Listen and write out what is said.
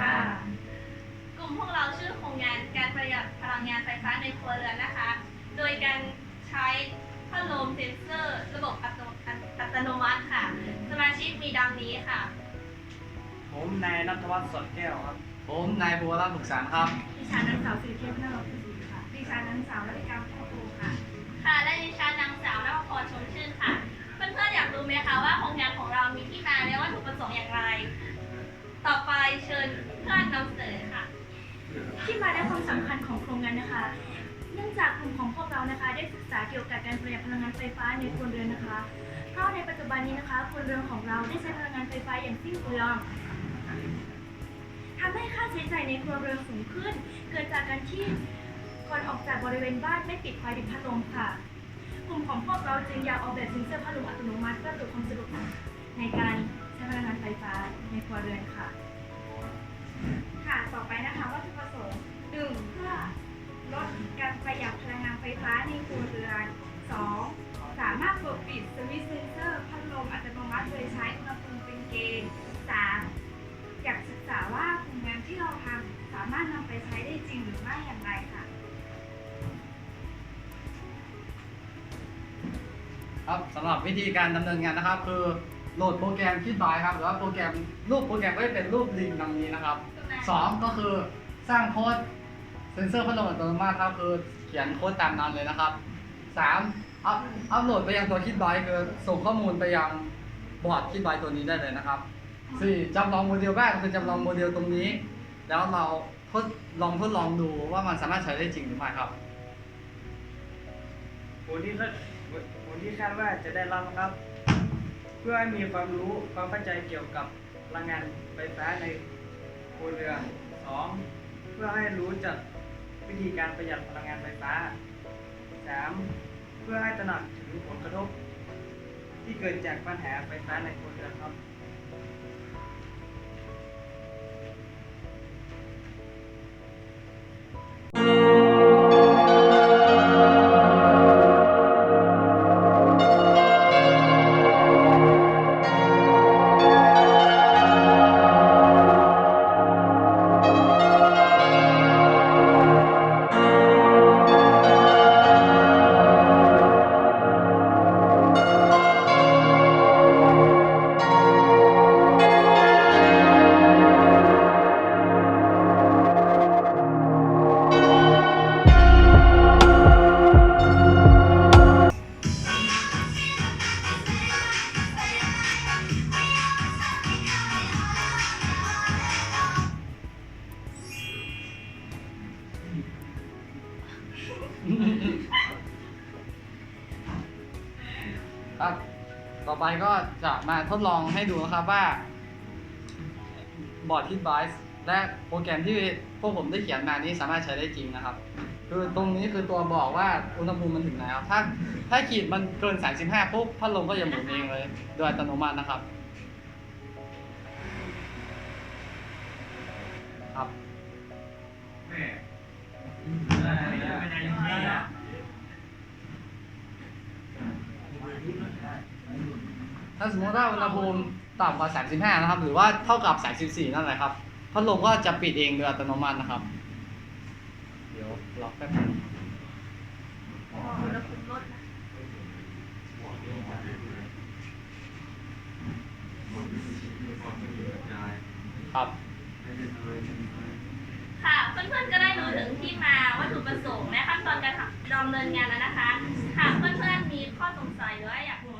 ค่ะ กลุ่มพวกเราชื่อโครงงานการประหยัดพลังงานไฟฟ้าในครัวเรือนนะคะ โดยการใช้พัดลมเซ็นเซอร์ ระบบอัตโนอัตโนมัติค่ะ สมาชิกมีดังนี้ค่ะ ผมนายนัทวัฒน์สดแก้วครับ ผมนายภูวรัตน์บุกสารครับ ดิฉันนางสาวสิริเทพนาฏศรีค่ะ ดิฉันนางสาวรัติการพ่อครูค่ะ ค่ะ และดิฉันนางสาวนภพรชมชื่นค่ะ เพื่อนๆอยากรู้ไหมคะว่าโครงงานของเรามีที่มาและวัตถุประสงค์อย่างไร ต่อไปเชิญเพื่อนนำเสนอค่ะ ที่มาและความสำคัญของโครงงานนะคะ เนื่องจากกลุ่มของพวกเรานะคะ ได้ศึกษาเกี่ยวกับการประหยัดพลังงานไฟฟ้าในครัวเรือนนะคะ เพราะในปัจจุบันนี้นะคะครัวเรือนของเราได้ใช้พลังงานไฟฟ้าอย่างสิ้นเปลืองทำให้ค่าใช้จ่ายในครัวเรือนสูงขึ้น เกิดจากการที่ก่อนออกจากบริเวณบ้านไม่ปิดไฟหรือพัดลมค่ะ กลุ่มของพวกเราจึงอยากออกแบบเซ็นเซอร์พัดลมอัตโนมัติเพื่อเกิดความสะดวกในการใช้พลังงาน ในครัวเรือนค่ะ ค่ะ ต่อไปนะคะวัตถุประสงค์หนึ่งเพื่อลดการประหยัดพลังงานไฟฟ้าในครัวเรือนสองสามารถเปิดปิดสวิตช์เซนเซอร์พัดลมอัตโนมัติโดยใช้อุณหภูมิเป็นเกณฑ์สามอยากศึกษาว่าโครงงานที่เราทำสามารถนำไปใช้ได้จริงหรือไม่อย่างไรค่ะ ครับสำหรับวิธีการดำเนินงานนะครับคือ โหลดโปรแกรมคิดบายครับหรือว่าโปรแกรมรูปโปรแกรมก็จะเป็นรูปลิงดังนี้นะครับสองก็คือสร้างโค้ดเซนเซอร์พัดลมอัตโนมัติครับคือเขียนโค้ดตามนั้นเลยนะครับสามอัพอัพโหลดไปยังตัวคิดบายคือส่งข้อมูลไปยังบอร์ดคิดบายตัวนี้ได้เลยนะครับสี่จำลองโมเดลบ้านคือจำลองโมเดลตรงนี้ แล้วเราทดลองทดลองดูว่ามันสามารถใช้ได้จริงหรือไม่ครับผลที่คาดผลที่คาดว่าจะได้รับนะครับ เพื่อให้มีความรู้ความเข้าใจเกี่ยวกับพลังงานไฟฟ้าในครัวเรือนสองเพื่อให้รู้จักวิธีการประหยัดพลังงานไฟฟ้าสามเพื่อให้ตระหนักถึงผลกระทบ ที่เกิดจากปัญหาไฟฟ้าในครัวเรือนครับ ต่อไปก็จะมาทดลองให้ดูนะครับว่าบอร์ดทิดบ i สและโปรแกรมที่พวกผมได้เขียนมานี้สามารถใช้ได้จริงนะครับ คือตรงนี้คือตัวบอกว่าอุณหภูมิมันถึงไหนครับถ้าถ้าขีดมันเกิน 35ปุ๊บพัดลมก็จะหมุนเองเลย โดยอัตโนมัตินะครับ ถ้าสมมติว่าอุณหภูมิต่ำกว่า35นะครับ หรือว่าเท่ากับ34นั่นแหละครับ พัดลมก็จะปิดเองโดยอัตโนมัตินะครับ เดี๋ยวรอแป๊บนึงอุณหภูมิลดนะ ครับค่ะเพื่อนๆก็ได้รู้ถึงที่มาวัตถุประสงค์และขั้นตอนการดำเนินงานแล้วนะคะหากเพื่อนๆมีข้อสงสัยหรือว่าอยากรู้สัก